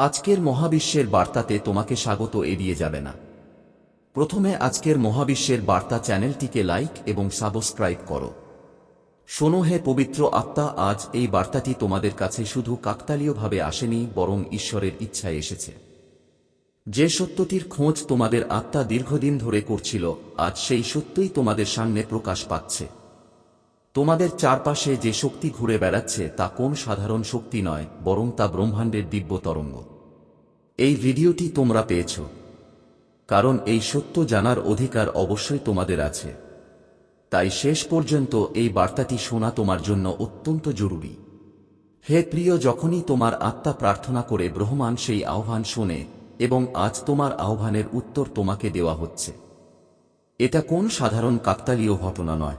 আজকের মহাবিশ্বের বার্তাতে তোমাকে স্বাগত এড়িয়ে যাবে না। প্রথমে আজকের মহাবিশ্বের বার্তা চ্যানেলটিকে লাইক এবং সাবস্ক্রাইব করো। শোনো হে পবিত্র আত্মা, আজ এই বার্তাটি তোমাদের কাছে শুধু কাকতালীয়ভাবে আসেনি, বরং ঈশ্বরের ইচ্ছায় এসেছে। যে সত্যটির খোঁজ তোমাদের আত্মা দীর্ঘদিন ধরে করছিল, আজ সেই সত্যই তোমাদের সামনে প্রকাশ পাচ্ছে। তোমাদের চারপাশে যে শক্তি ঘুরে বেড়াচ্ছে, তা কোন সাধারণ শক্তি নয়, বরং তা ব্রহ্মাণ্ডের দিব্য তরঙ্গ এই ভিডিওটি তোমরা পেয়েছ। কারণ এই সত্য জানার অধিকার অবশ্যই তোমাদের আছে। তাই শেষ পর্যন্ত এই বার্তাটি শোনা তোমার জন্য অত্যন্ত জরুরি। হে প্রিয়, যখনই তোমার আত্মা প্রার্থনা করে ব্রহ্মাণ সেই আহ্বান শোনে এবং আজ তোমার আহ্বানের উত্তর তোমাকে দেওয়া হচ্ছে। এটা কোন সাধারণ কাকতালীয় ঘটনা নয়।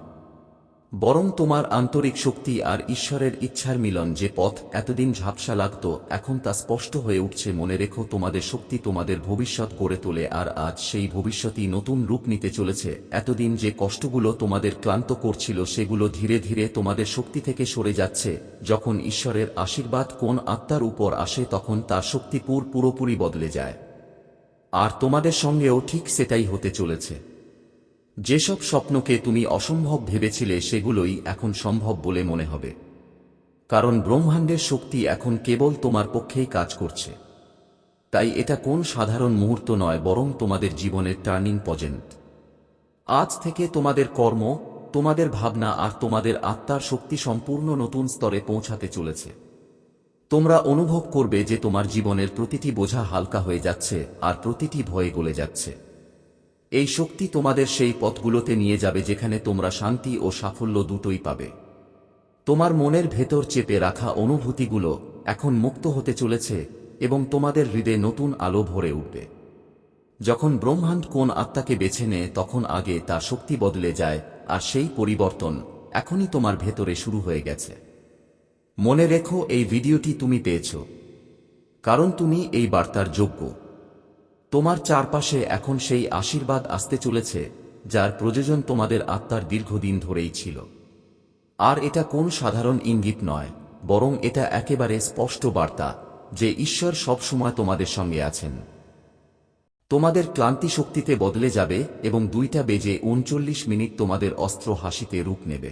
বরং তোমার আন্তরিক শক্তি আর ঈশ্বরের ইচ্ছার মিলন যে পথ এতদিন ঝাপসা লাগত, এখন তা স্পষ্ট হয়ে উঠছে। মনে রেখো, তোমাদের শক্তি তোমাদের ভবিষ্যৎ করে তোলে আর আজ সেই ভবিষ্যৎই নতুন রূপ নিতে চলেছে। এতদিন যে কষ্টগুলো তোমাদের ক্লান্ত করছিল, সেগুলো ধীরে ধীরে তোমাদের শক্তি থেকে সরে যাচ্ছে। যখন ঈশ্বরের আশীর্বাদ কোন আত্মার উপর আসে, তখন তার শক্তি পুর পুরোপুরি বদলে যায়। আর তোমাদের সঙ্গেও ঠিক সেটাই হতে চলেছে। যেসব স্বপ্নকে তুমি অসম্ভব ভেবেছিলে সেগুলোই এখন সম্ভব বলে মনে হবে। কারণ ব্রহ্মাণ্ডের শক্তি এখন কেবল তোমার পক্ষেই কাজ করছে। তাই এটা কোন সাধারণ মুহূর্ত নয়, বরং তোমাদের জীবনের টার্নিং পজেন্ট আজ থেকে তোমাদের কর্ম, তোমাদের ভাবনা আর তোমাদের আত্মার শক্তি সম্পূর্ণ নতুন স্তরে পৌঁছাতে চলেছে। তোমরা অনুভব করবে যে তোমার জীবনের প্রতিটি বোঝা হালকা হয়ে যাচ্ছে আর প্রতিটি ভয়ে গলে যাচ্ছে। এই শক্তি তোমাদের সেই পথগুলোতে নিয়ে যাবে যেখানে তোমরা শান্তি ও সাফল্য দুটোই পাবে। তোমার মনের ভেতর চেপে রাখা অনুভূতিগুলো এখন মুক্ত হতে চলেছে এবং তোমাদের হৃদয়ে নতুন আলো ভরে উঠবে। যখন ব্রহ্মাণ্ড কোন আত্মাকে বেছে নেয়, তখন আগে তার শক্তি বদলে যায় আর সেই পরিবর্তন এখনই তোমার ভেতরে শুরু হয়ে গেছে। মনে রেখো, এই ভিডিওটি তুমি পেয়েছ। কারণ তুমি এই বার্তার যোগ্য। তোমার চারপাশে এখন সেই আশীর্বাদ আসতে চলেছে, যার প্রয়োজন তোমাদের আত্মার দীর্ঘদিন ধরেই ছিল। আর এটা কোন সাধারণ ইঙ্গিত নয়, বরং এটা একেবারে স্পষ্ট বার্তা যে ঈশ্বর সবসময় তোমাদের সঙ্গে আছেন। তোমাদের ক্লান্তি শক্তিতে বদলে যাবে এবং দুইটা বেজে উনচল্লিশ মিনিট তোমাদের অস্ত্র হাসিতে রূপ নেবে।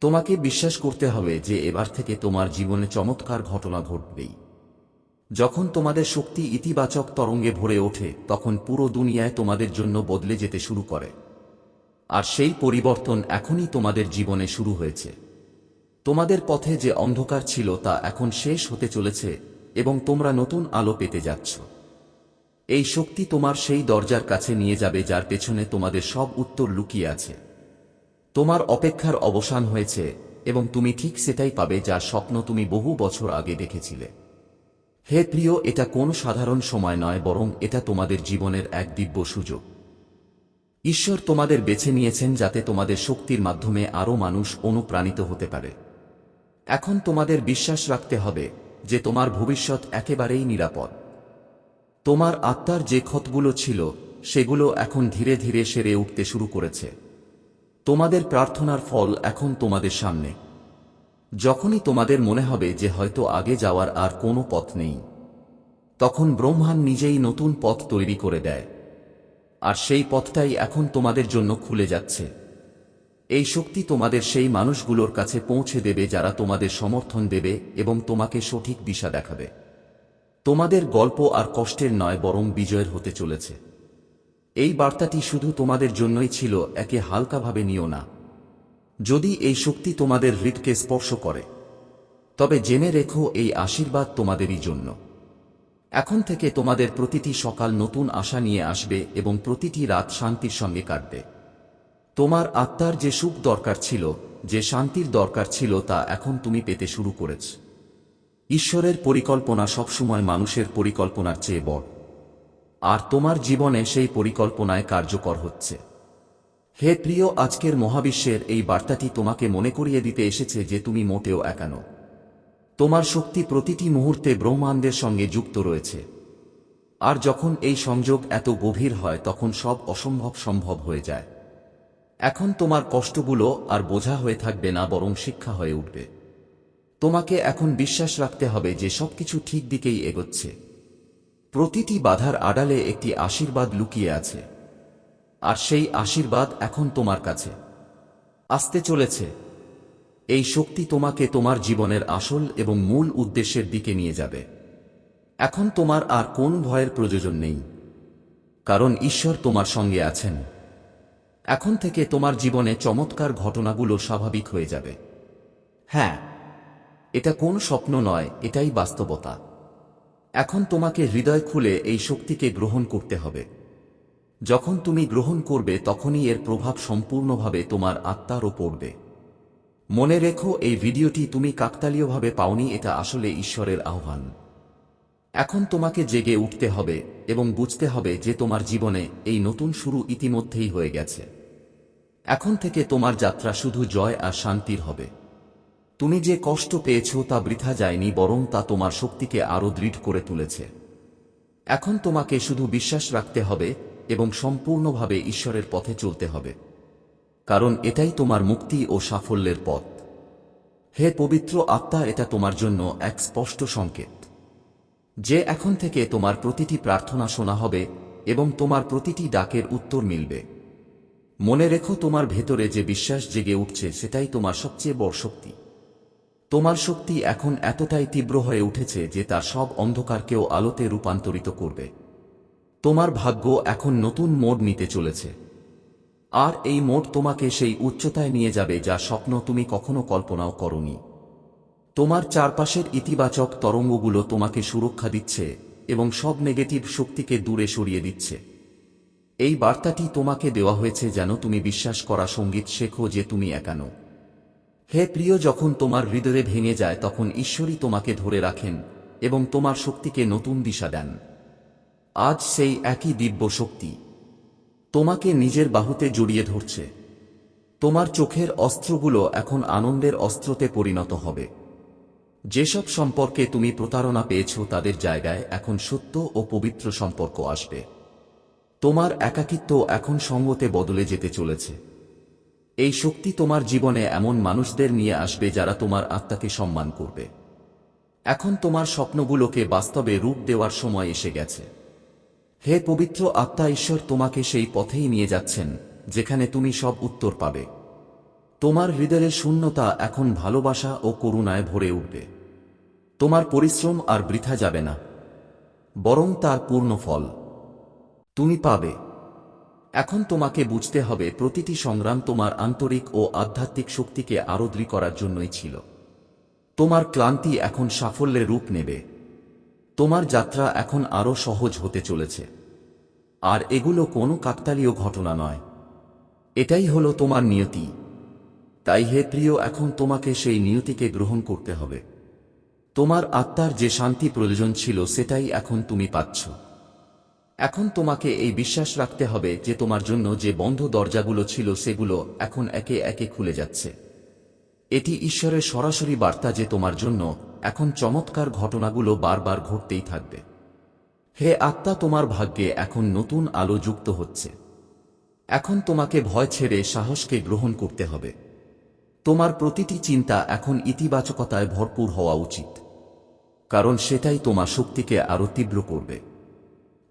তোমাকে বিশ্বাস করতে হবে যে এবার থেকে তোমার জীবনে চমৎকার ঘটনা ঘটবেই। যখন তোমাদের শক্তি ইতিবাচক তরঙ্গে ভরে ওঠে, তখন পুরো দুনিয়ায় তোমাদের জন্য বদলে যেতে শুরু করে। আর সেই পরিবর্তন এখনই তোমাদের জীবনে শুরু হয়েছে। তোমাদের পথে যে অন্ধকার ছিল তা এখন শেষ হতে চলেছে এবং তোমরা নতুন আলো পেতে যাচ্ছ। এই শক্তি তোমার সেই দরজার কাছে নিয়ে যাবে যার পেছনে তোমাদের সব উত্তর লুকিয়ে আছে। তোমার অপেক্ষার অবসান হয়েছে এবং তুমি ঠিক সেটাই পাবে যার স্বপ্ন তুমি বহু বছর আগে দেখেছিলে। হে প্রিয়, এটা কোন সাধারণ সময় নয়, বরং এটা তোমাদের জীবনের এক দিব্য সুযোগ। ঈশ্বর তোমাদের বেছে নিয়েছেন যাতে তোমাদের শক্তির মাধ্যমে আরও মানুষ অনুপ্রাণিত হতে পারে। এখন তোমাদের বিশ্বাস রাখতে হবে যে তোমার ভবিষ্যৎ একেবারেই নিরাপদ। তোমার আত্মার যে ক্ষতগুলো ছিল, সেগুলো এখন ধীরে ধীরে সেরে উঠতে শুরু করেছে। তোমাদের প্রার্থনার ফল এখন তোমাদের সামনে। যখনই তোমাদের মনে হবে যে হয়তো আগে যাওয়ার আর কোনো পথ নেই, তখন ব্রহ্মাণ নিজেই নতুন পথ তৈরি করে দেয়, আর সেই পথটাই এখন তোমাদের জন্য খুলে যাচ্ছে। এই শক্তি তোমাদের সেই মানুষগুলোর কাছে পৌঁছে দেবে যারা তোমাদের সমর্থন দেবে এবং তোমাকে সঠিক দিশা দেখাবে। তোমাদের গল্প আর কষ্টের নয়, বরং বিজয়ের হতে চলেছে। এই বার্তাটি শুধু তোমাদের জন্যই ছিল, একে হালকাভাবে নিও না। যদি এই শক্তি তোমাদের হৃদকে স্পর্শ করে, তবে জেনে রেখো এই আশীর্বাদ তোমাদেরই জন্য। এখন থেকে তোমাদের প্রতিটি সকাল নতুন আশা নিয়ে আসবে এবং প্রতিটি রাত শান্তির সঙ্গে কাটবে। তোমার আত্মার যে সুখ দরকার ছিল, যে শান্তির দরকার ছিল তা এখন তুমি পেতে শুরু করেছ। ঈশ্বরের পরিকল্পনা সবসময় মানুষের পরিকল্পনার চেয়ে বড়। আর তোমার জীবনে সেই পরিকল্পনায় কার্যকর হচ্ছে। হে প্রিয় আজকের মহাবিশ্বের এই বার্তাটি তোমাকে মনে করিয়ে দিতে এসেছে যে তুমি মোটেও একানো। তোমার শক্তি প্রতিটি মুহূর্তে ব্রহ্মাণ্ডের সঙ্গে যুক্ত রয়েছে। আর যখন এই সংযোগ এত গভীর হয়, তখন সব অসম্ভব সম্ভব হয়ে যায়। এখন তোমার কষ্টগুলো আর বোঝা হয়ে থাকবে না, বরং শিক্ষা হয়ে উঠবে। তোমাকে এখন বিশ্বাস রাখতে হবে যে সবকিছু ঠিক দিকেই এগোচ্ছে। প্রতিটি বাধার আড়ালে একটি আশীর্বাদ লুকিয়ে আছে। আর সেই আশীর্বাদ এখন তোমার কাছে। আসতে চলেছে। এই শক্তি তোমাকে তোমার জীবনের আসল এবং মূল উদ্দেশ্যের দিকে নিয়ে যাবে। এখন তোমার আর কোন ভয়ের প্রয়োজন নেই। কারণ ঈশ্বর তোমার সঙ্গে আছেন। এখন থেকে তোমার জীবনে চমৎকার ঘটনাগুলো স্বাভাবিক হয়ে যাবে। হ্যাঁ এটা কোন স্বপ্ন নয়, এটাই বাস্তবতা। এখন তোমাকে হৃদয় খুলে এই শক্তিকে গ্রহণ করতে হবে। যখন তুমি গ্রহণ করবে তখনই এর প্রভাব সম্পূর্ণভাবে তোমার আত্মারও পড়বে। মনে রেখো, এই ভিডিওটি তুমি কাকতালীয়ভাবে পাওনি, এটা আসলে ঈশ্বরের আহ্বান। এখন তোমাকে জেগে উঠতে হবে এবং বুঝতে হবে যে তোমার জীবনে এই নতুন শুরু ইতিমধ্যেই হয়ে গেছে। এখন থেকে তোমার যাত্রা শুধু জয় আর শান্তির হবে। তুমি যে কষ্ট পেয়েছ তা বৃথা যায়নি, বরং তা তোমার শক্তিকে আরও দৃঢ় করে তুলেছে। এখন তোমাকে শুধু বিশ্বাস রাখতে হবে এবং সম্পূর্ণভাবে ঈশ্বরের পথে চলতে হবে। কারণ এটাই তোমার মুক্তি ও সাফল্যের পথ। হে পবিত্র আত্মা, এটা তোমার জন্য এক স্পষ্ট সংকেত। যে এখন থেকে তোমার প্রতিটি প্রার্থনা শোনা হবে এবং তোমার প্রতিটি ডাকের উত্তর মিলবে। মনে রেখো, তোমার ভেতরে যে বিশ্বাস জেগে উঠছে, সেটাই তোমার সবচেয়ে বড় শক্তি। তোমার শক্তি এখন এতটাই তীব্র হয়ে উঠেছে যে তার সব অন্ধকারকেও আলোতে রূপান্তরিত করবে। তোমার ভাগ্য এখন নতুন মোড় নিতে চলেছে। আর এই মোড় তোমাকে সেই উচ্চতায় নিয়ে যাবে যা স্বপ্ন তুমি কখনো কল্পনাও করনি। তোমার চারপাশের ইতিবাচক তরঙ্গগুলো তোমাকে সুরক্ষা দিচ্ছে এবং সব নেগেটিভ শক্তিকে দূরে সরিয়ে দিচ্ছে। এই বার্তাটি তোমাকে দেওয়া হয়েছে যেন তুমি বিশ্বাস করা সংগীত শেখো যে তুমি একানো হে প্রিয়, যখন তোমার হৃদয়ে ভেঙে যায়, তখন ঈশ্বরই তোমাকে ধরে রাখেন এবং তোমার শক্তিকে নতুন দিশা দেন। আজ সেই একই দিব্য শক্তি। তোমাকে নিজের বাহুতে জড়িয়ে ধরছে। তোমার চোখের অস্ত্রগুলো এখন আনন্দের অস্ত্রতে পরিণত হবে। যেসব সম্পর্কে তুমি প্রতারণা পেয়েছ তাদের জায়গায় এখন সত্য ও পবিত্র সম্পর্ক আসবে। তোমার একাকিত্ব এখন সঙ্গতে বদলে যেতে চলেছে। এই শক্তি তোমার জীবনে এমন মানুষদের নিয়ে আসবে যারা তোমার আত্মাকে সম্মান করবে। এখন তোমার স্বপ্নগুলোকে বাস্তবে রূপ দেওয়ার সময় এসে গেছে। হে পবিত্র আত্মা, ঈশ্বর তোমাকে সেই পথেই নিয়ে যাচ্ছেন, যেখানে তুমি সব উত্তর পাবে। তোমার হৃদয়ের শূন্যতা এখন ভালোবাসা ও করুণায় ভরে উঠবে। তোমার পরিশ্রম আর বৃথা যাবে না, বরং তার পূর্ণ ফল তুমি পাবে। এখন তোমাকে বুঝতে হবে, প্রতিটি সংগ্রাম তোমার আন্তরিক ও আধ্যাত্মিক শক্তিকে আরও দৃঢ় করার জন্যই ছিল। তোমার ক্লান্তি এখন সাফল্যের রূপ নেবে। তোমার যাত্রা এখন আরও সহজ হতে চলেছে। আর এগুলো কোনো কাকতালীয় ঘটনা নয়। এটাই হলো তোমার নিয়তি। তাই হে প্রিয়, এখন তোমাকে সেই নিয়তিকে গ্রহণ করতে হবে। তোমার আত্মার যে শান্তি প্রয়োজন ছিল, সেটাই এখন তুমি পাচ্ছ। এখন তোমাকে এই বিশ্বাস রাখতে হবে যে তোমার জন্য যে বন্ধ দরজাগুলো ছিল, সেগুলো এখন একে একে খুলে যাচ্ছে। এটি ঈশ্বরের সরাসরি বার্তা যে তোমার জন্য এখন চমৎকার ঘটনাগুলো বারবার ঘটতেই থাকবে। হে আত্মা, তোমার ভাগ্যে এখন নতুন আলো যুক্ত হচ্ছে। এখন তোমাকে ভয় ছেড়ে সাহসকে গ্রহণ করতে হবে। তোমার প্রতিটি চিন্তা এখন ইতিবাচকতায় ভরপুর হওয়া উচিত। কারণ সেটাই তোমার শক্তিকে আরও তীব্র করবে।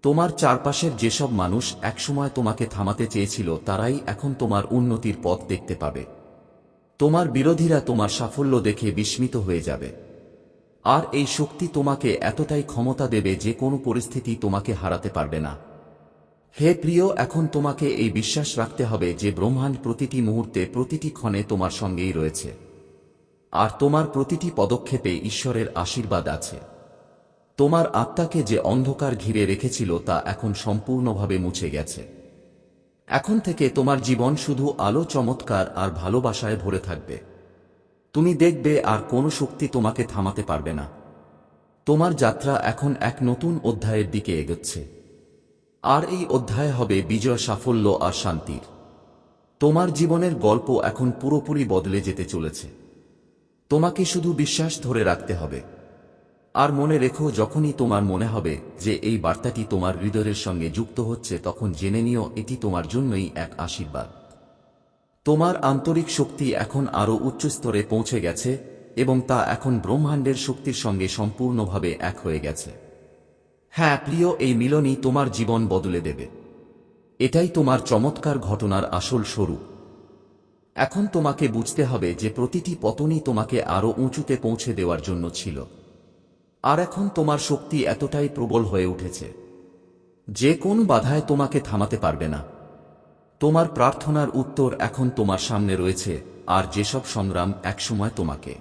তোমার চারপাশের যেসব মানুষ একসময় তোমাকে থামাতে চেয়েছিল, তারাই এখন তোমার উন্নতির পথ দেখতে পাবে। তোমার বিরোধীরা তোমার সাফল্য দেখে বিস্মিত হয়ে যাবে। আর এই শক্তি তোমাকে এতটাই ক্ষমতা দেবে যে কোনো পরিস্থিতি তোমাকে হারাতে পারবে না। হে প্রিয়, এখন তোমাকে এই বিশ্বাস রাখতে হবে যে ব্রহ্মাণ্ড প্রতিটি মুহূর্তে প্রতিটি ক্ষণে তোমার সঙ্গেই রয়েছে। আর তোমার প্রতিটি পদক্ষেপে ঈশ্বরের আশীর্বাদ আছে। তোমার আত্মাকে যে অন্ধকার ঘিরে রেখেছিল তা এখন সম্পূর্ণভাবে মুছে গেছে। এখন থেকে তোমার জীবন শুধু আলো, চমৎকার আর ভালোবাসায় ভরে থাকবে। তুমি দেখবে আর কোনো শক্তি তোমাকে থামাতে পারবে না। তোমার যাত্রা এখন এক নতুন অধ্যায়ের দিকে এগোচ্ছে। আর এই অধ্যায় হবে বিজয়, সাফল্য আর শান্তির। তোমার জীবনের গল্প এখন পুরোপুরি বদলে যেতে চলেছে। তোমাকে শুধু বিশ্বাস ধরে রাখতে হবে। আর মনে রেখো, যখনই তোমার মনে হবে যে এই বার্তাটি তোমার হৃদয়ের সঙ্গে যুক্ত হচ্ছে, তখন জেনে নিও এটি তোমার জন্যই এক আশীর্বাদ। তোমার আন্তরিক শক্তি এখন আরও উচ্চ স্তরে পৌঁছে গেছে, এবং তা এখন ব্রহ্মাণ্ডের শক্তির সঙ্গে সম্পূর্ণভাবে এক হয়ে গেছে। হ্যাঁ প্রিয়, এই মিলনই তোমার জীবন বদলে দেবে। এটাই তোমার চমৎকার ঘটনার আসল স্বরূপ। এখন তোমাকে বুঝতে হবে যে প্রতিটি পতনই তোমাকে আরও উঁচুতে পৌঁছে দেওয়ার জন্য ছিল। আর এখন তোমার শক্তি এতটাই প্রবল হয়ে উঠেছে। যে কোন বাধায় তোমাকে থামাতে পারবে না। তোমার প্রার্থনার উত্তর এখন তোমার সামনে রয়েছে, আর যেসব সংগ্রাম একসময় তোমাকে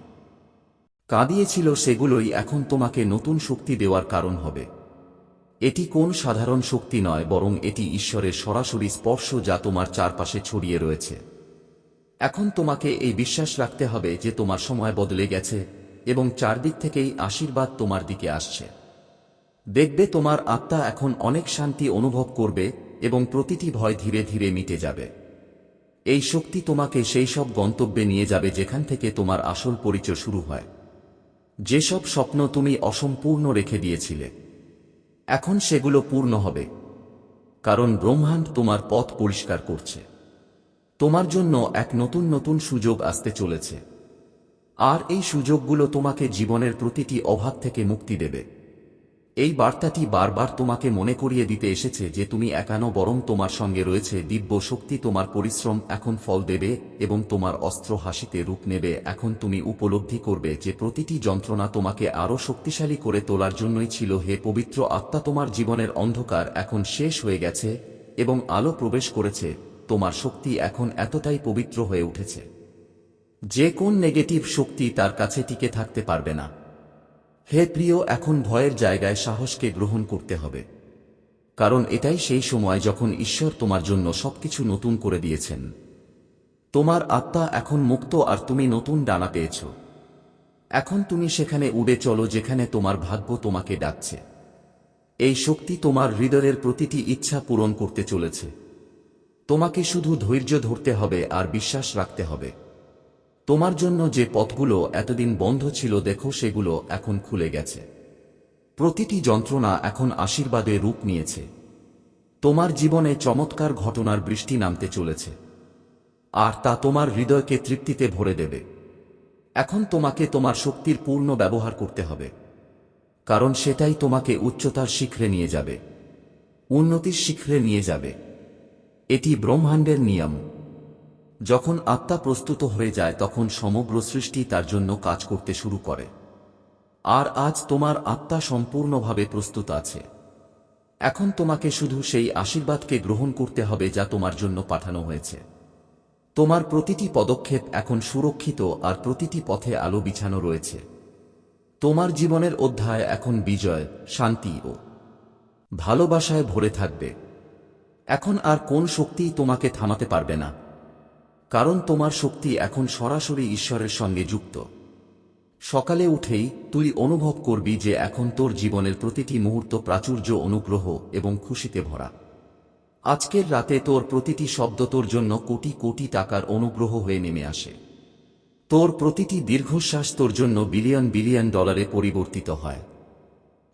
কাঁদিয়েছিল সেগুলোই এখন তোমাকে নতুন শক্তি দেওয়ার কারণ হবে। এটি কোন সাধারণ শক্তি নয়, বরং এটি ঈশ্বরের সরাসরি স্পর্শ যা তোমার চারপাশে ছড়িয়ে রয়েছে। এখন তোমাকে এই বিশ্বাস রাখতে হবে যে তোমার সময় বদলে গেছে, এবং চারদিক থেকেই আশীর্বাদ তোমার দিকে আসছে। দেখবে তোমার আত্মা এখন অনেক শান্তি অনুভব করবে এবং প্রতিটি ভয় ধীরে ধীরে মিটে যাবে। এই শক্তি তোমাকে সেই সব গন্তব্যে নিয়ে যাবে যেখান থেকে তোমার আসল পরিচয় শুরু হয়। যেসব স্বপ্ন তুমি অসম্পূর্ণ রেখে দিয়েছিলে। এখন সেগুলো পূর্ণ হবে। কারণ ব্রহ্মাণ্ড তোমার পথ পরিষ্কার করছে। তোমার জন্য এক নতুন নতুন সুযোগ আসতে চলেছে। আর এই সুযোগগুলো তোমাকে জীবনের প্রতিটি অভাব থেকে মুক্তি দেবে। এই বার্তাটি বারবার তোমাকে মনে করিয়ে দিতে এসেছে যে তুমি একানো বরং তোমার সঙ্গে রয়েছে, দিব্য শক্তি তোমার পরিশ্রম এখন ফল দেবে এবং তোমার অস্ত্র হাসিতে রূপ নেবে। এখন তুমি উপলব্ধি করবে যে প্রতিটি যন্ত্রণা তোমাকে আরও শক্তিশালী করে তোলার জন্যই ছিল হে পবিত্র আত্মা তোমার জীবনের অন্ধকার এখন শেষ হয়ে গেছে এবং আলো প্রবেশ করেছে, তোমার শক্তি এখন এতটাই পবিত্র হয়ে উঠেছে। যে কোন নেগেটিভ শক্তি তার কাছে টিকে থাকতে পারবে না। হে প্রিয়, এখন ভয়ের জায়গায় সাহসকে গ্রহণ করতে হবে। কারণ এটাই সেই সময় যখন ঈশ্বর তোমার জন্য সবকিছু নতুন করে দিয়েছেন। তোমার আত্মা এখন মুক্ত আর তুমি নতুন ডানা পেয়েছ। এখন তুমি সেখানে উড়ে চলো যেখানে তোমার ভাগ্য তোমাকে ডাকছে। এই শক্তি তোমার হৃদয়ের প্রতিটি ইচ্ছা পূরণ করতে চলেছে। তোমাকে শুধু ধৈর্য ধরতে হবে আর বিশ্বাস রাখতে হবে। তোমার জন্য যে পথগুলো এতদিন বন্ধ ছিল, দেখো সেগুলো এখন খুলে গেছে। প্রতিটি যন্ত্রণা এখন আশীর্বাদে রূপ নিয়েছে। তোমার জীবনে চমৎকার ঘটনার বৃষ্টি নামতে চলেছে। আর তা তোমার হৃদয়কে তৃপ্তিতে ভরে দেবে। এখন তোমাকে তোমার শক্তির পূর্ণ ব্যবহার করতে হবে। কারণ সেটাই তোমাকে উচ্চতার শিখরে নিয়ে যাবে। উন্নতির শিখরে নিয়ে যাবে। এটি ব্রহ্মাণ্ডের নিয়ম। যখন আত্মা প্রস্তুত হয়ে যায়, তখন সমগ্র সৃষ্টি তার জন্য কাজ করতে শুরু করে। আর আজ তোমার আত্মা সম্পূর্ণভাবে প্রস্তুত আছে। এখন তোমাকে শুধু সেই আশীর্বাদকে গ্রহণ করতে হবে যা তোমার জন্য পাঠানো হয়েছে। তোমার প্রতিটি পদক্ষেপ এখন সুরক্ষিত আর প্রতিটি পথে আলো বিছানো রয়েছে। তোমার জীবনের অধ্যায় এখন বিজয়, শান্তি ও ভালোবাসায় ভরে থাকবে। এখন আর কোন শক্তিই তোমাকে থামাতে পারবে না। কারণ তোমার শক্তি এখন সরাসরি ঈশ্বরের সঙ্গে যুক্ত। সকালে উঠেই তুই অনুভব করবি যে এখন তোর জীবনের প্রতিটি মুহূর্ত প্রাচুর্য, অনুগ্রহ এবং খুশিতে ভরা। আজকের রাতে তোর প্রতিটি শব্দ তোর জন্য কোটি কোটি টাকার অনুগ্রহ হয়ে নেমে আসে। তোর প্রতিটি দীর্ঘশ্বাস তোর জন্য বিলিয়ন বিলিয়ন ডলারে পরিবর্তিত হয়।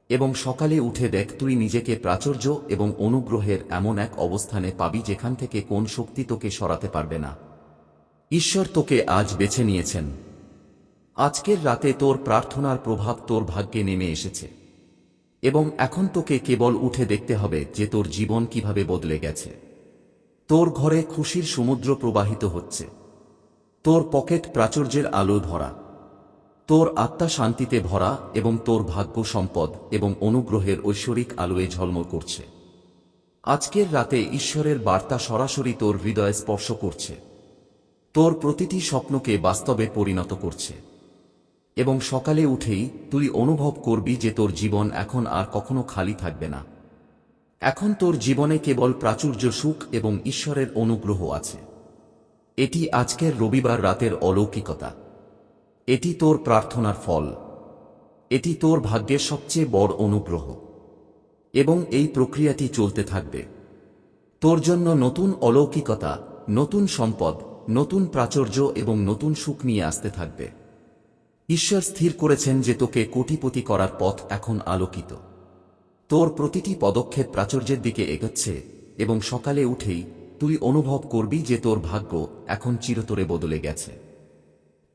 এবং সকালে উঠে দেখ তুই নিজেকে প্রাচুর্য এবং অনুগ্রহের এমন এক অবস্থানে পাবি যেখান থেকে কোন শক্তি তোকে সরাতে পারবে না। ঈশ্বর তোকে আজ বেছে নিয়েছেন। আজকের রাতে তোর প্রার্থনার প্রভাব তোর ভাগ্যে নেমে এসেছে। এবং এখন তোকে কেবল উঠে দেখতে হবে যে তোর জীবন কীভাবে বদলে গেছে। তোর ঘরে খুশির সমুদ্র প্রবাহিত হচ্ছে। তোর পকেট প্রাচুর্যের আলো ধরা তোর আত্মা শান্তিতে ভরা এবং তোর ভাগ্য সম্পদ এবং অনুগ্রহের ঐশ্বরিক আলোয় ঝলমল করছে। আজকের রাতে ঈশ্বরের বার্তা সরাসরি তোর হৃদয়ে স্পর্শ করছে। তোর প্রতিটি স্বপ্নকে বাস্তবে পরিণত করছে। এবং সকালে উঠেই তুই অনুভব করবি যে তোর জীবন এখন আর কখনো খালি থাকবে না। এখন তোর জীবনে কেবল প্রাচুর্য সুখ এবং ঈশ্বরের অনুগ্রহ আছে। এটি আজকের রবিবার রাতের অলৌকিকতা। এটি তোর প্রার্থনার ফল। এটি তোর ভাগ্যের সবচেয়ে বড় অনুগ্রহ। এবং এই প্রক্রিয়াটি চলতে থাকবে। তোর জন্য নতুন অলৌকিকতা, নতুন সম্পদ নতুন প্রাচুর্য এবং নতুন সুখ নিয়ে আসতে থাকবে। ঈশ্বর স্থির করেছেন যে তোকে কোটিপতি করার পথ এখন আলোকিত। তোর প্রতিটি পদক্ষেপ প্রাচুর্যের দিকে এগোচ্ছে এবং সকালে উঠেই তুই অনুভব করবি যে তোর ভাগ্য এখন চিরতরে বদলে গেছে।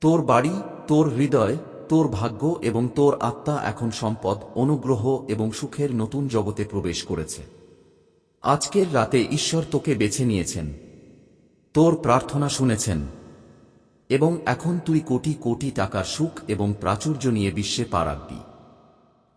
তোর বাড়ি, তোর হৃদয়, তোর ভাগ্য এবং তোর আত্মা এখন সম্পদ, অনুগ্রহ এবং সুখের নতুন জগতে প্রবেশ করেছে। আজকের রাতে ঈশ্বর তোকে বেছে নিয়েছেন। তোর প্রার্থনা শুনেছেন। এবং এখন তুই কোটি কোটি টাকার সুখ এবং প্রাচুর্য নিয়ে বিশ্বে পা রাখবি।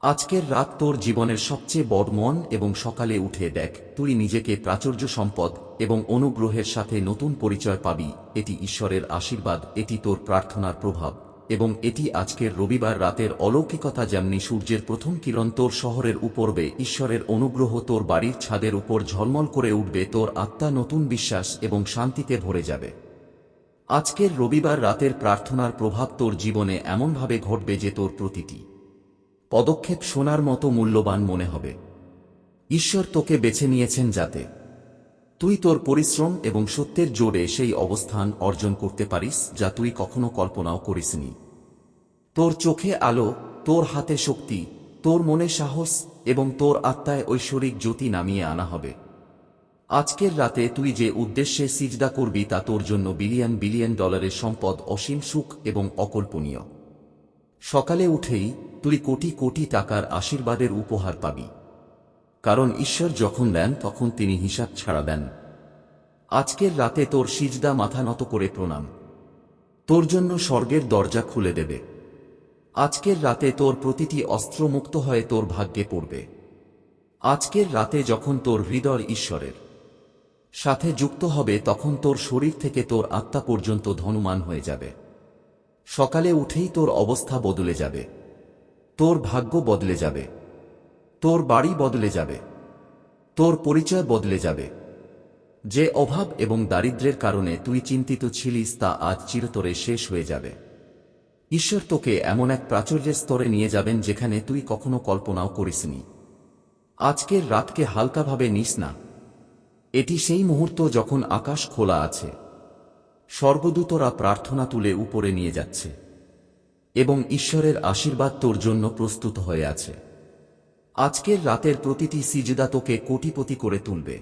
আজকের রাত তোর জীবনের সবচেয়ে বড় মন এবং সকালে উঠে দেখ, তুই নিজেকে প্রাচুর্য সম্পদ এবং অনুগ্রহের সাথে নতুন পরিচয় পাবি, এটি ঈশ্বরের আশীর্বাদ, এটি তোর প্রার্থনার প্রভাব। এবং এটি আজকের রবিবার রাতের অলৌকিকতা যেমনি সূর্যের প্রথম কিরণ তোর শহরের উপরবে ঈশ্বরের অনুগ্রহ তোর বাড়ির ছাদের উপর ঝলমল করে উঠবে, তোর আত্মা নতুন বিশ্বাস এবং শান্তিতে ভরে যাবে। আজকের রবিবার রাতের প্রার্থনার প্রভাব তোর জীবনে এমনভাবে ঘটবে যে তোর প্রতিটি পদক্ষেপ শোনার মতো মূল্যবান মনে হবে। ঈশ্বর তোকে বেছে নিয়েছেন যাতে তুই তোর পরিশ্রম এবং সত্যের জোরে সেই অবস্থান অর্জন করতে পারিস যা তুই কখনো কল্পনাও করিসনি। তোর চোখে আলো, তোর হাতে শক্তি, তোর মনে সাহস এবং তোর আত্মায় ঐশ্বরিক জ্যোতি নামিয়ে আনা হবে। আজকের রাতে তুই যে উদ্দেশ্যে সিজদা করবি তা তোর জন্য বিলিয়ন বিলিয়ন ডলারের সম্পদ অসীম সুখ এবং অকল্পনীয়। সকালে উঠেই তুই কোটি কোটি টাকার আশীর্বাদের উপহার পাবি। কারণ ঈশ্বর যখন দেন, তখন তিনি হিসাব ছাড়া দেন। আজকের রাতে তোর সিজদা মাথা নত করে প্রণাম। তোর জন্য স্বর্গের দরজা খুলে দেবে। আজকের রাতে তোর প্রতিটি অস্ত্র মুক্ত হয়ে তোর ভাগ্যে পড়বে। আজকের রাতে যখন তোর হৃদয় ঈশ্বরের সাথে যুক্ত হবে, তখন তোর শরীর থেকে তোর আত্মা পর্যন্ত ধনুমান হয়ে যাবে। সকালে উঠেই তোর অবস্থা বদলে যাবে। তোর ভাগ্য বদলে যাবে। তোর বাড়ি বদলে যাবে। তোর পরিচয় বদলে যাবে। যে অভাব এবং দারিদ্র্যের কারণে তুই চিন্তিত ছিলিস তা আজ চিরতরে শেষ হয়ে যাবে। ঈশ্বর তোকে এমন এক প্রাচুর্যের স্তরে নিয়ে যাবেন যেখানে তুই কখনো কল্পনাও করিসনি। আজকের রাতকে হালকাভাবে নিস না। এটি সেই মুহূর্ত যখন আকাশ খোলা আছে। সর্বদূতরা প্রার্থনা তুলে উপরে নিয়ে যাচ্ছে। এবং ঈশ্বরের আশীর্বাদ তোর জন্য প্রস্তুত হয়ে আছে। আজকের রাতের প্রতিটি সিজদা তোকে কোটিপতি করে তুলবে।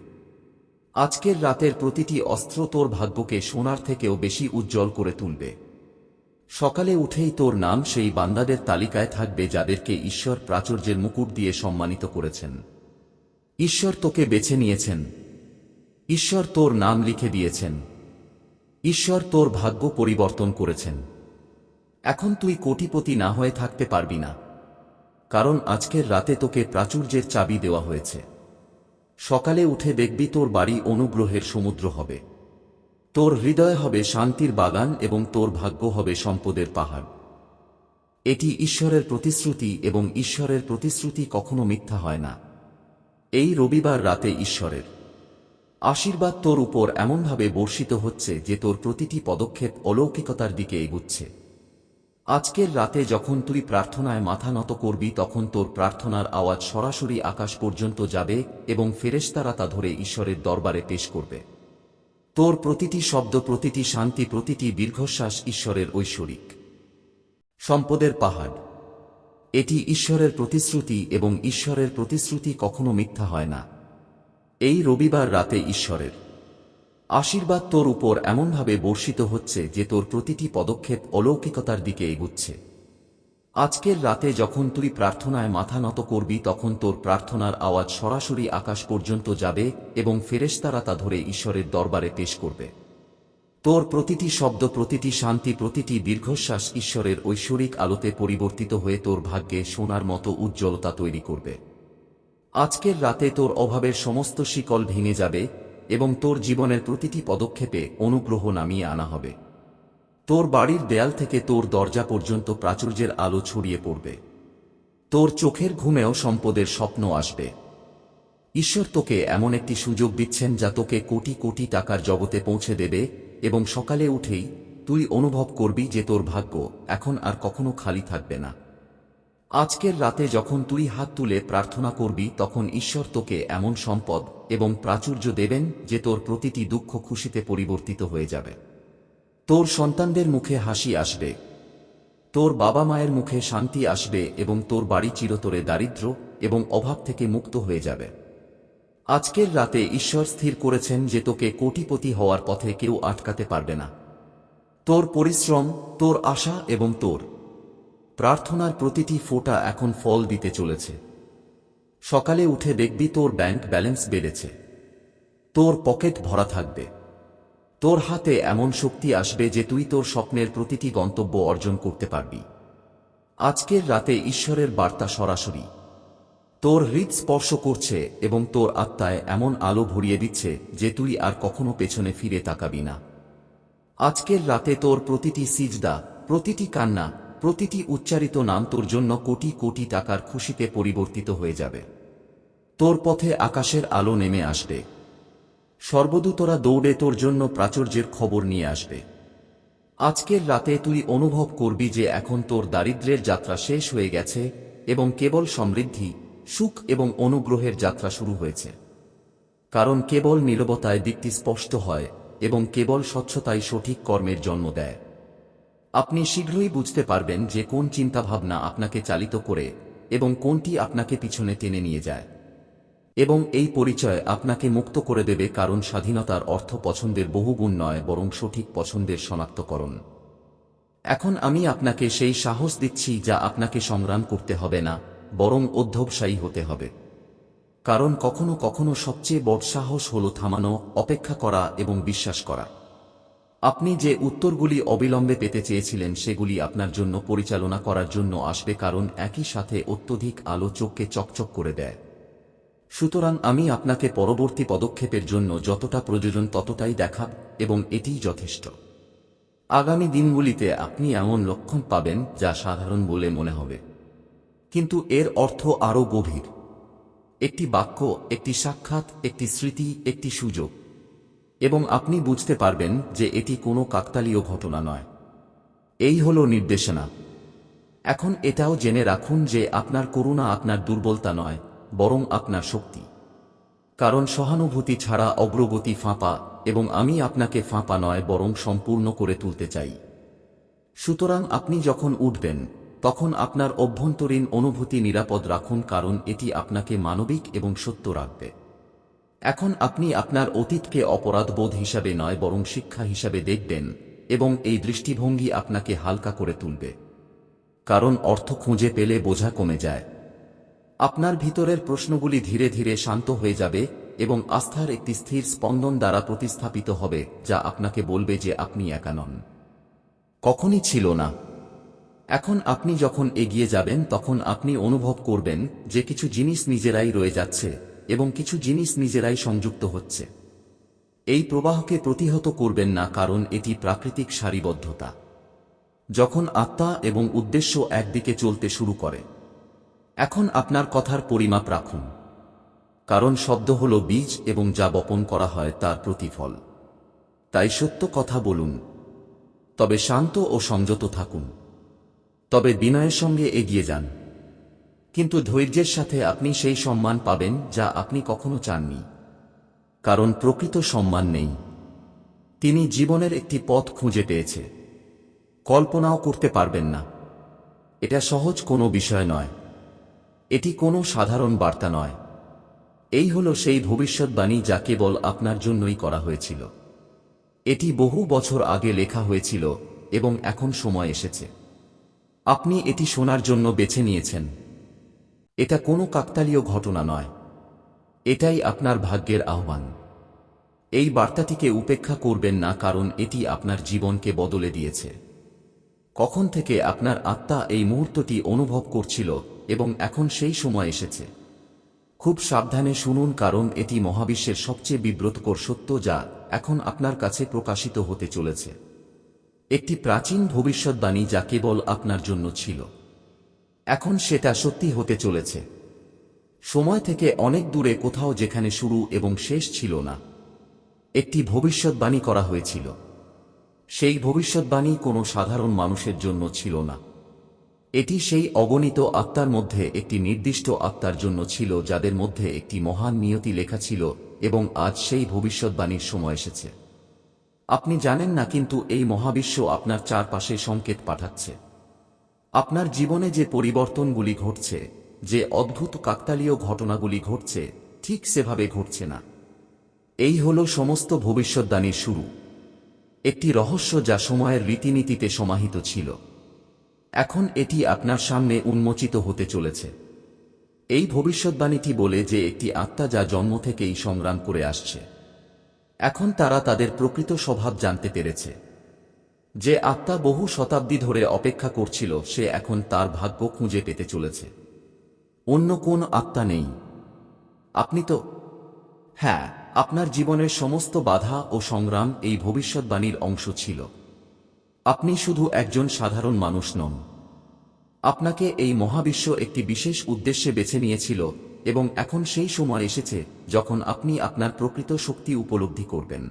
আজকের রাতের প্রতিটি অস্ত্র তোর ভাগ্যকে সোনার থেকেও বেশি উজ্জ্বল করে তুলবে। সকালে উঠেই তোর নাম সেই বান্দাদের তালিকায় থাকবে যাদেরকে ঈশ্বর প্রাচুর্যের মুকুট দিয়ে সম্মানিত করেছেন। ঈশ্বর তোকে বেছে নিয়েছেন। ঈশ্বর তোর নাম লিখে দিয়েছেন। ঈশ্বর তোর ভাগ্য পরিবর্তন করেছেন। এখন তুই কোটিপতি না হয়ে থাকতে পারবি না। কারণ আজকের রাতে তোকে প্রাচুর্যের চাবি দেওয়া হয়েছে। সকালে উঠে দেখবি তোর বাড়ি অনুগ্রহের সমুদ্র হবে। তোর হৃদয় হবে শান্তির বাগান এবং তোর ভাগ্য হবে সম্পদের পাহাড়। এটি ঈশ্বরের প্রতিশ্রুতি এবং ঈশ্বরের প্রতিশ্রুতি কখনো মিথ্যা হয় না। এই রবিবার রাতে ঈশ্বরের আশীর্বাদ তোর উপর এমনভাবে বর্ষিত হচ্ছে যে তোর প্রতিটি পদক্ষেপ অলৌকিকতার দিকে এগুচ্ছে। আজকের রাতে যখন তুই প্রার্থনায় মাথা নত করবি তখন তোর প্রার্থনার আওয়াজ সরাসরি আকাশ পর্যন্ত যাবে এবং ফেরেশতারা তা ধরে ঈশ্বরের দরবারে পেশ করবে। তোর প্রতিটি শব্দ, প্রতিটি শান্তি, প্রতিটি দীর্ঘশ্বাস ঈশ্বরের ঐশ্বরিক। সম্পদের পাহাড়। এটি ঈশ্বরের প্রতিশ্রুতি এবং ঈশ্বরের প্রতিশ্রুতি কখনো মিথ্যা হয় না। এই রবিবার রাতে ঈশ্বরের আশীর্বাদ তোর উপর এমনভাবে বর্ষিত হচ্ছে যে তোর প্রতিটি পদক্ষেপ অলৌকিকতার দিকে এগুচ্ছে। আজকের রাতে যখন তুই প্রার্থনায় মাথা নত করবি, তখন তোর প্রার্থনার আওয়াজ সরাসরি আকাশ পর্যন্ত যাবে এবং ফেরেশতারা তা ধরে ঈশ্বরের দরবারে পেশ করবে। তোর প্রতিটি শব্দ, প্রতিটি শান্তি, প্রতিটি দীর্ঘশ্বাস ঈশ্বরের ঐশ্বরিক আলোতে পরিবর্তিত হয়ে তোর ভাগ্যে সোনার মতো উজ্জ্বলতা তৈরি করবে। আজকের রাতে তোর অভাবের সমস্ত শিকল ভেঙে যাবে এবং তোর জীবনের প্রতিটি পদক্ষেপে অনুগ্রহ নামিয়ে আনা হবে। তোর বাড়ির দেয়াল থেকে তোর দরজা পর্যন্ত প্রাচুর্যের আলো ছড়িয়ে পড়বে। তোর চোখের ঘুমেও সম্পদের স্বপ্ন আসবে। ঈশ্বর তোকে এমন একটি সুযোগ দিচ্ছেন যা তোকে কোটি কোটি টাকার জগতে পৌঁছে দেবে এবং সকালে উঠেই তুই অনুভব করবি যে তোর ভাগ্য এখন আর কখনো খালি থাকবে না। আজকের রাতে যখন তুই হাত তুলে প্রার্থনা করবি, তখন ঈশ্বর তোকে এমন সম্পদ এবং প্রাচুর্য দেবেন যে তোর প্রতিটি দুঃখ খুশিতে পরিবর্তিত হয়ে যাবে। তোর সন্তানদের মুখে হাসি আসবে। তোর বাবা মায়ের মুখে শান্তি আসবে এবং তোর বাড়ি চিরতরে দারিদ্র এবং অভাব থেকে মুক্ত হয়ে যাবে। আজকের রাতে ঈশ্বর স্থির করেছেন যে তোকে কোটিপতি হওয়ার পথে কেউ আটকাতে পারবে না। তোর পরিশ্রম, তোর আশা এবং তোর প্রার্থনার প্রতিটি ফোঁটা এখন ফল দিতে চলেছে। সকালে উঠে দেখবি তোর ব্যাংক ব্যালেন্স বেড়েছে। তোর পকেট ভরা থাকবে। তোর হাতে এমন শক্তি আসবে যে তুই তোর স্বপ্নের প্রতিটি গন্তব্য অর্জন করতে পারবি। আজকের রাতে ঈশ্বরের বার্তা সরাসরি। তোর হৃদ স্পর্শ করছে এবং তোর আত্মায় এমন আলো ভরিয়ে দিচ্ছে যে তুই আর কখনো পেছনে ফিরে তাকাবি না। আজকের রাতে তোর প্রতিটি সিজদা, প্রতিটি কান্না প্রতিটি উচ্চারিত নাম তোর জন্য কোটি কোটি টাকার খুশিতে পরিবর্তিত হয়ে যাবে। তোর পথে আকাশের আলো নেমে আসবে। সর্বদূতরা দৌড়ে তোর জন্য প্রাচুর্যের খবর নিয়ে আসবে। আজকের রাতে তুই অনুভব করবি যে এখন তোর দারিদ্র্যের যাত্রা শেষ হয়ে গেছে এবং কেবল সমৃদ্ধি, সুখ এবং অনুগ্রহের যাত্রা শুরু হয়েছে। কারণ কেবল নীরবতায় দিকটি স্পষ্ট হয় এবং কেবল স্বচ্ছতাই সঠিক কর্মের জন্ম দেয়। আপনি শীঘ্রই বুঝতে পারবেন যে কোন চিন্তাভাবনা আপনাকে চালিত করে এবং কোনটি আপনাকে পিছনে টেনে নিয়ে যায়। এবং এই পরিচয় আপনাকে মুক্ত করে দেবে কারণ স্বাধীনতার অর্থ পছন্দের বহুগুণ নয়, বরং সঠিক পছন্দের শনাক্তকরণ। এখন আমি আপনাকে সেই সাহস দিচ্ছি যা আপনাকে সংগ্রাম করতে হবে না, বরং অধ্যবসায়ী হতে হবে। কারণ কখনো কখনো সবচেয়ে বড় সাহস হল থামানো, অপেক্ষা করা এবং বিশ্বাস করা। আপনি যে উত্তরগুলি অবিলম্বে পেতে চেয়েছিলেন সেগুলি আপনার জন্য পরিচালনা করার জন্য আসবে কারণ একই সাথে অত্যধিক আলো চোখকে চকচক করে দেয়। সুতরাং আমি আপনাকে পরবর্তী পদক্ষেপের জন্য যতটা প্রয়োজন ততটাই দেখাব, এবং এটিই যথেষ্ট। আগামী দিনগুলিতে আপনি এমন লক্ষণ পাবেন যা সাধারণ বলে মনে হবে। কিন্তু এর অর্থ আরও গভীর। একটি বাক্য, একটি সাক্ষাৎ, একটি স্মৃতি, একটি সুযোগ। এবং আপনি বুঝতে পারবেন যে এটি কোনো কাকতালীয় ঘটনা নয়। এই হল নির্দেশনা। এখন এটাও জেনে রাখুন যে আপনার করুণা আপনার দুর্বলতা নয়, বরং আপনার শক্তি। কারণ সহানুভূতি ছাড়া অগ্রগতি ফাঁপা, এবং আমি আপনাকে ফাঁপা নয়, বরং সম্পূর্ণ করে তুলতে চাই। সুতরাং আপনি যখন উঠবেন, তখন আপনার অভ্যন্তরীণ অনুভূতি নিরাপদ রাখুন, কারণ এটি আপনাকে মানবিক এবং সত্য রাখবে। এখন আপনি আপনার অতীতকে অপরাধবোধ হিসাবে নয়, বরং শিক্ষা হিসাবে দেখবেন এবং এই দৃষ্টিভঙ্গি আপনাকে হালকা করে তুলবে। কারণ অর্থ খুঁজে পেলে বোঝা কমে যায়। আপনার ভিতরের প্রশ্নগুলি ধীরে ধীরে শান্ত হয়ে যাবে এবং আস্থার একটি স্থির স্পন্দন দ্বারা প্রতিস্থাপিত হবে, যা আপনাকে বলবে যে আপনি একা নন। কখনই ছিল না। এখন আপনি যখন এগিয়ে যাবেন, তখন আপনি অনুভব করবেন যে কিছু জিনিস নিজেরাই রয়ে যাচ্ছে। এবং কিছু জিনিস নিজেরাই সংযুক্ত হচ্ছে। এই প্রবাহকে প্রতিহত করবেন না কারণ এটি প্রাকৃতিক সারিবদ্ধতা। যখন আত্মা এবং উদ্দেশ্য একদিকে চলতে শুরু করে, এখন আপনার কথার পরিমাপ রাখুন। কারণ শব্দ হল বীজ এবং যা বপন করা হয় তার প্রতিফল। তাই সত্য কথা বলুন। তবে শান্ত ও সংযত থাকুন। তবে বিনয়ের সঙ্গে এগিয়ে যান। কিন্তু ধৈর্যের সাথে আপনি সেই সম্মান পাবেন যা আপনি কখনো চাননি। কারণ প্রকৃত সম্মান নেই। তিনি জীবনের একটি পথ খুঁজে পেয়েছে। কল্পনাও করতে পারবেন না। এটা সহজ কোনো বিষয় নয়। এটি কোনো সাধারণ বার্তা নয়। এই হল সেই ভবিষ্যৎবাণী যা কেবল আপনার জন্যই করা হয়েছিল। এটি বহু বছর আগে লেখা হয়েছিল এবং এখন সময় এসেছে। আপনি এটি শোনার জন্য বেছে নিয়েছেন। এটা কোনো কাকতালীয় ঘটনা নয়। এটাই আপনার ভাগ্যের আহ্বান। এই বার্তাটিকে উপেক্ষা করবেন না কারণ এটি আপনার জীবনকে বদলে দিয়েছে। কখন থেকে আপনার আত্মা এই মুহূর্তটি অনুভব করছিল এবং এখন সেই সময় এসেছে। খুব সাবধানে শুনুন কারণ এটি মহাবিশ্বের সবচেয়ে বিব্রতকর সত্য যা এখন আপনার কাছে প্রকাশিত হতে চলেছে। একটি প্রাচীন ভবিষ্যৎবাণী যা কেবল আপনার জন্য ছিল। এখন সেটা সত্যি হতে চলেছে। সময় থেকে অনেক দূরে কোথাও যেখানে শুরু এবং শেষ ছিল না। একটি ভবিষ্যৎবাণী করা হয়েছিল। সেই ভবিষ্যৎবাণী কোনো সাধারণ মানুষের জন্য ছিল না। এটি সেই অগণিত আত্মার মধ্যে একটি নির্দিষ্ট আত্মার জন্য ছিল যাদের মধ্যে একটি মহান নিয়তি লেখা ছিল এবং আজ সেই ভবিষ্যৎবাণীর সময় এসেছে। আপনি জানেন না কিন্তু এই মহাবিশ্ব আপনার চারপাশে সংকেত পাঠাচ্ছে। আপনার জীবনে যে পরিবর্তনগুলি ঘটছে, যে অদ্ভুত কাকতালীয় ঘটনাগুলি ঘটছে, ঠিক সেভাবে ঘটছে না। এই হল সমস্ত ভবিষ্যৎবাণীর শুরু। একটি রহস্য যা সময়ের রীতিনীতিতে সমাহিত ছিল। এখন এটি আপনার সামনে উন্মোচিত হতে চলেছে। এই ভবিষ্যৎবাণীটি বলে যে একটি আত্মা যা জন্ম থেকেই সংগ্রাম করে আসছে। এখন তারা তাদের প্রকৃত স্বভাব জানতে পেরেছে। যে আত্মা বহু শতাব্দী ধরে অপেক্ষা করছিল, সে এখন তার ভাগ্য খুঁজে পেতে চলেছে। অন্য কোন আত্মা নেই। আপনি তো হ্যাঁ আপনার জীবনের সমস্ত বাধা ও সংগ্রাম এই ভবিষ্যৎবাণীর অংশ ছিল। আপনি শুধু একজন সাধারণ মানুষ নন। আপনাকে এই মহাবিশ্ব একটি বিশেষ উদ্দেশ্যে বেছে নিয়েছিল এবং এখন সেই সময় এসেছে যখন আপনি আপনার প্রকৃত শক্তি উপলব্ধি করবেন।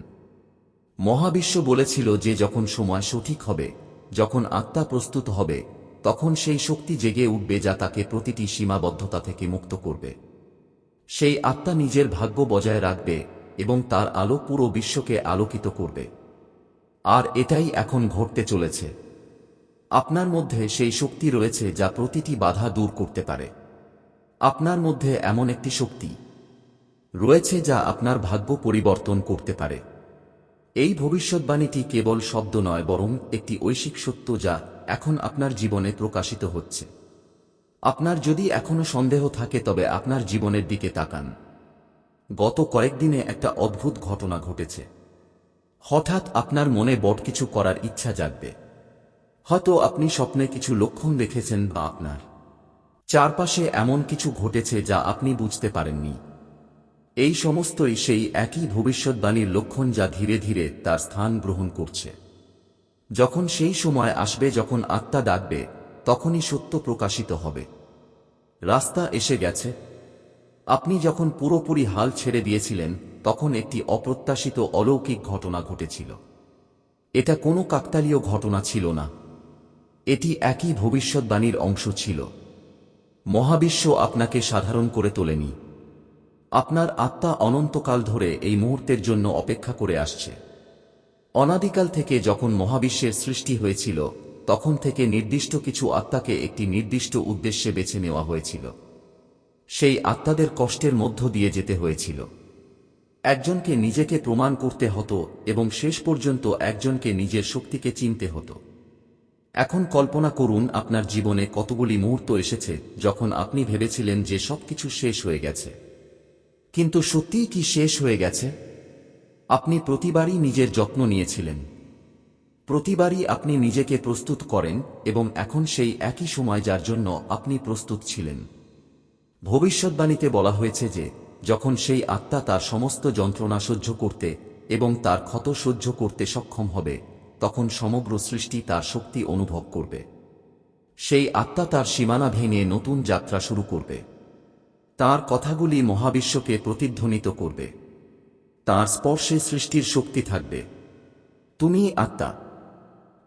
মহাবিশ্ব বলেছিল যে যখন সময় সঠিক হবে, যখন আত্মা প্রস্তুত হবে, তখন সেই শক্তি জেগে উঠবে যা তাকে প্রতিটি সীমাবদ্ধতা থেকে মুক্ত করবে। সেই আত্মা নিজের ভাগ্য বজায় রাখবে এবং তার আলো পুরো বিশ্বকে আলোকিত করবে। আর এটাই এখন ঘটতে চলেছে। আপনার মধ্যে সেই শক্তি রয়েছে যা প্রতিটি বাধা দূর করতে পারে। আপনার মধ্যে এমন একটি শক্তি রয়েছে যা আপনার ভাগ্য পরিবর্তন করতে পারে। এই ভবিষ্যৎবাণীটি কেবল শব্দ নয়, বরং একটি ঐশিক সত্য যা এখন আপনার জীবনে প্রকাশিত হচ্ছে। আপনার যদি এখনও সন্দেহ থাকে, তবে আপনার জীবনের দিকে তাকান। গত কয়েকদিনে একটা অদ্ভুত ঘটনা ঘটেছে। হঠাৎ আপনার মনে বট কিছু করার ইচ্ছা জাগবে। হয়তো আপনি স্বপ্নে কিছু লক্ষণ দেখেছেন বা আপনার চারপাশে এমন কিছু ঘটেছে যা আপনি বুঝতে পারেননি। এই সমস্তই সেই একই ভবিষ্যৎবাণীর লক্ষণ যা ধীরে ধীরে তার স্থান গ্রহণ করছে। যখন সেই সময় আসবে, যখন আত্মা ডাকবে, তখনই সত্য প্রকাশিত হবে। রাস্তা এসে গেছে। আপনি যখন পুরোপুরি হাল ছেড়ে দিয়েছিলেন, তখন একটি অপ্রত্যাশিত অলৌকিক ঘটনা ঘটেছিল। এটা কোনো কাকতালীয় ঘটনা ছিল না। এটি একই ভবিষ্যৎবাণীর অংশ ছিল। মহাবিশ্ব আপনাকে সাধারণ করে তোলেনি। আপনার আত্মা অনন্তকাল ধরে এই মুহূর্তের জন্য অপেক্ষা করে আসছে। অনাদিকাল থেকে যখন মহাবিশ্বের সৃষ্টি হয়েছিল, তখন থেকে নির্দিষ্ট কিছু আত্মাকে একটি নির্দিষ্ট উদ্দেশ্যে বেছে নেওয়া হয়েছিল। সেই আত্মাদের কষ্টের মধ্য দিয়ে যেতে হয়েছিল। একজনকে নিজেকে প্রমাণ করতে হতো এবং শেষ পর্যন্ত একজনকে নিজের শক্তিকে চিনতে হতো। এখন কল্পনা করুন আপনার জীবনে কতগুলি মুহূর্ত এসেছে যখন আপনি ভেবেছিলেন যে সবকিছু শেষ হয়ে গেছে। কিন্তু সত্যিই কি শেষ হয়ে গেছে? আপনি প্রতিবারই নিজের যত্ন নিয়েছিলেন। প্রতিবারই আপনি নিজেকে প্রস্তুত করেন এবং এখন সেই একই সময় যার জন্য আপনি প্রস্তুত ছিলেন। ভবিষ্যৎবাণীতে বলা হয়েছে যে, যখন সেই আত্মা তার সমস্ত যন্ত্রণা সহ্য করতে এবং তার ক্ষত সহ্য করতে সক্ষম হবে, তখন সমগ্র সৃষ্টি তার শক্তি অনুভব করবে। সেই আত্মা তার সীমানা ভেঙে নতুন যাত্রা শুরু করবে। তার কথাগুলি মহাবিশ্বকে প্রতিধ্বনিত করবে। তার স্পর্শে সৃষ্টির শক্তি থাকবে। তুমি আত্মা।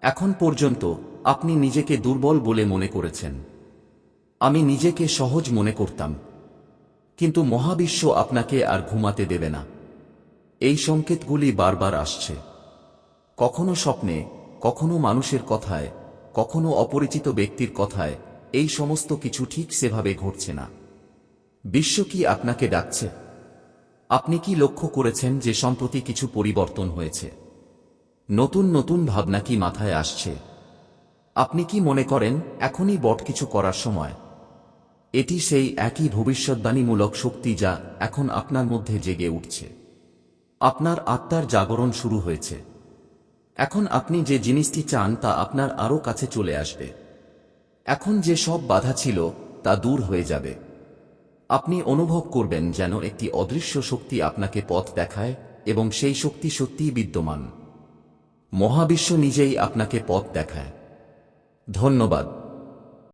এখন পর্যন্ত আপনি নিজেকে দুর্বল বলে মনে করেছেন। আমি নিজেকে সহজ মনে করতাম। কিন্তু মহাবিশ্ব আপনাকে আর ঘুমাতে দেবে না। এই সংকেতগুলি বারবার আসছে। কখনো স্বপ্নে, কখনো মানুষের কথায়, কখনো অপরিচিত ব্যক্তির কথায় এই সমস্ত কিছু ঠিক সেভাবে ঘটছে না। বিশ্ব কি আপনাকে ডাকছে? আপনি কি লক্ষ্য করেছেন যে সম্প্রতি কিছু পরিবর্তন হয়েছে? নতুন নতুন ভাবনা কি মাথায় আসছে? আপনি কি মনে করেন, এখনই বট কিছু করার সময়? এটি সেই একই ভবিষ্যৎবাণীমূলক শক্তি যা এখন আপনার মধ্যে জেগে উঠছে। আপনার আত্মার জাগরণ শুরু হয়েছে। এখন আপনি যে জিনিসটি চান তা আপনার আরও কাছে চলে আসবে। এখন যে সব বাধা ছিল, তা দূর হয়ে যাবে। আপনি অনুভব করবেন যেন একটি অদৃশ্য শক্তি আপনাকে পথ দেখায় এবং সেই শক্তি সত্যিই বিদ্যমান। মহাবিশ্ব নিজেই আপনাকে পথ দেখায়। ধন্যবাদ।